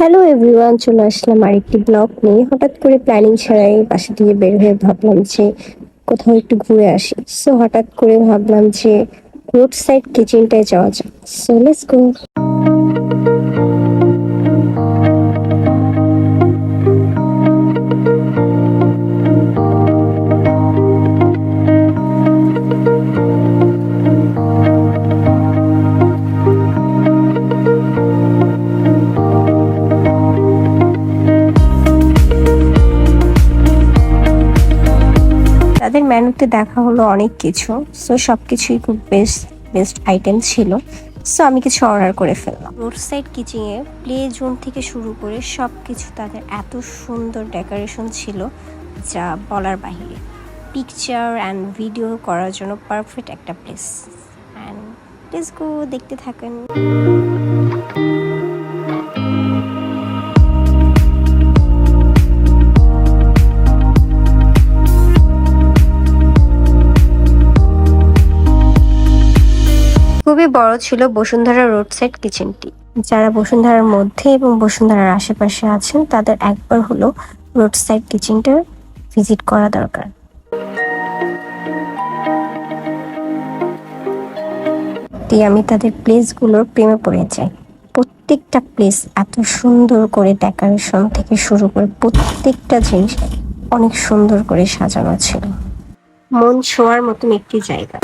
Hello everyone চলে আসলাম আরেকটি blog নিয়ে। হঠাৎ করে প্ল্যানিং ছাড়াই বাসা দিয়ে বের হয়ে ভাবলাম যে কোথাও একটু ঘুরে আসি। সো হঠাৎ করে ভাবলাম যে রোড সাইড কিচেনটায় যাওয়া যাক। সো লেটস গো তাদের মেনুতে দেখা হলো অনেক কিছু। সো সব কিছুই খুব বেস্ট বেস্ট আইটেম ছিল। সো আমি কিছু অর্ডার করে ফেললাম। রোড সাইড কিচেনে প্লে জোন থেকে শুরু করে সব কিছু তাদের এত সুন্দর ডেকোরেশন ছিল, যা বলার বাহিরে। পিকচার অ্যান্ড ভিডিও করার জন্য পারফেক্ট একটা প্লেস অ্যান্ড প্লিজ গো দেখতে থাকেন। খুবই বড় ছিল বসুন্ধরা রোড সাইড কিচেনটি। যারা বসুন্ধরার মধ্যে এবং বসুন্ধরার আশেপাশে আছেন, তাদের একবার হলো রোড সাইড কিচেনটা ভিজিট করা দরকার। আমি তাদের প্লেসগুলোর প্রেমে পড়ে যাই। প্রত্যেকটা প্লেস এত সুন্দর করে ডেকোরেশন থেকে শুরু করে প্রত্যেকটা জিনিস অনেক সুন্দর করে সাজানো ছিল। মন ছোঁয়ার মতন একটি জায়গা।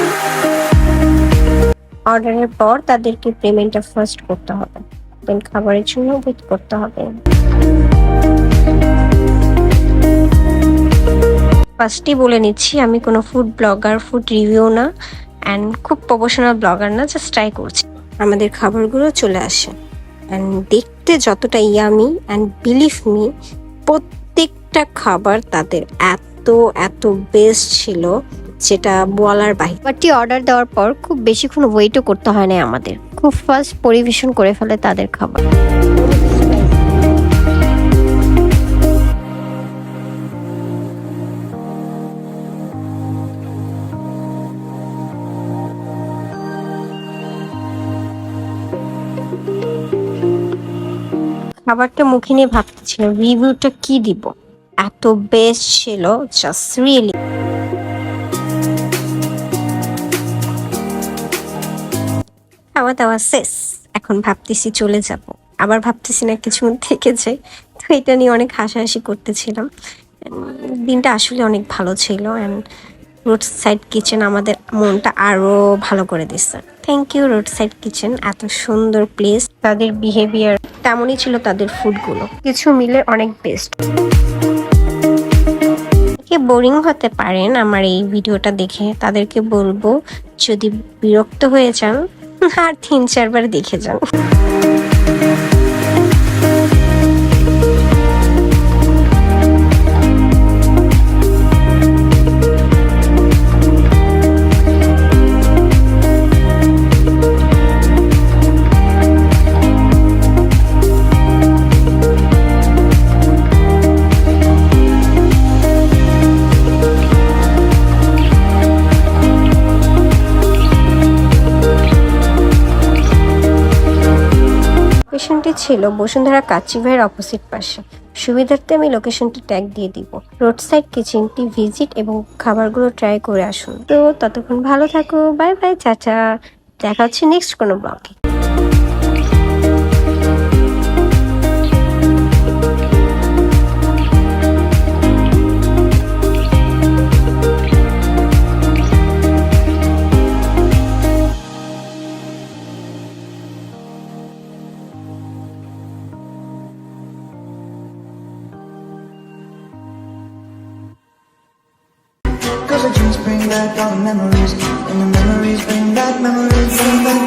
অর্ডারের পর তাদেরকে পেমেন্টটা ফার্স্ট করতে হবে। দেন খাবারের জন্য ওয়েট করতে হবে। ফার্স্টই বলে নিচ্ছি, আমি কোনো ফুড ব্লগার ফুড রিভিউ না অ্যান্ড খুব প্রফেশনাল ব্লগার না জাস্ট ট্রাই করছি। আমাদের খাবারগুলো চলে আসে। অ্যান্ড দেখতে যতটা ইয়ামি অ্যান্ড বিলিভ মি প্রত্যেকটা খাবার তাদের এত এত বেস্ট ছিল। যেটা বলার বাহির। খাবারটি অর্ডার দেওয়ার পর খুব বেশিক্ষণ ওয়েটও করতে হয় না আমাদের। খুব ফাস্ট পরিবেশন করে ফেলে তাদের খাবার। খাবারটা মুখে নিয়ে ভাবতেছিলাম রিভিউটা কি দিব? এত বেস্ট ছিল জাস্ট রিয়েলি খাওয়া দাওয়া শেষ। এখন ভাবতেছি চলে যাব। আবার ভাবতেছি না কিছু থেকে যাই তো এটা নিয়ে অনেক হাসাহাসি করতেছিলাম। দিনটা আসলে অনেক ভালো ছিল অ্যান্ড রোড সাইড কিচেন আমাদের মনটা আরও ভালো করে দিচ্ছে thank you road side kitchen এত সুন্দর প্লেস তাদের বিহেভিয়ার তেমনই ছিল তাদের ফুডগুলো কিছু মিলে অনেক বেস্ট বোরিং হতে পারেন আমার এই ভিডিওটা দেখে। তাদেরকে বলব, যদি বিরক্ত হয়ে যান আর তিন চারবার দেখে যান লোকেশনটি ছিল বসুন্ধরা কাচিভাইয়ের অপোজিট পাশে। সুবিধার্থে আমি লোকেশনটি ট্যাগ দিয়ে দিব। রোড সাইড কিচেনটি ভিজিট এবং খাবারগুলো ট্রাই করে আসুন। তো ততক্ষণ ভালো থাকো। বাই বাই চাচা। দেখা হচ্ছে নেক্সট কোনো ব্লগে back all the memories. And the memories bring back memories Bring back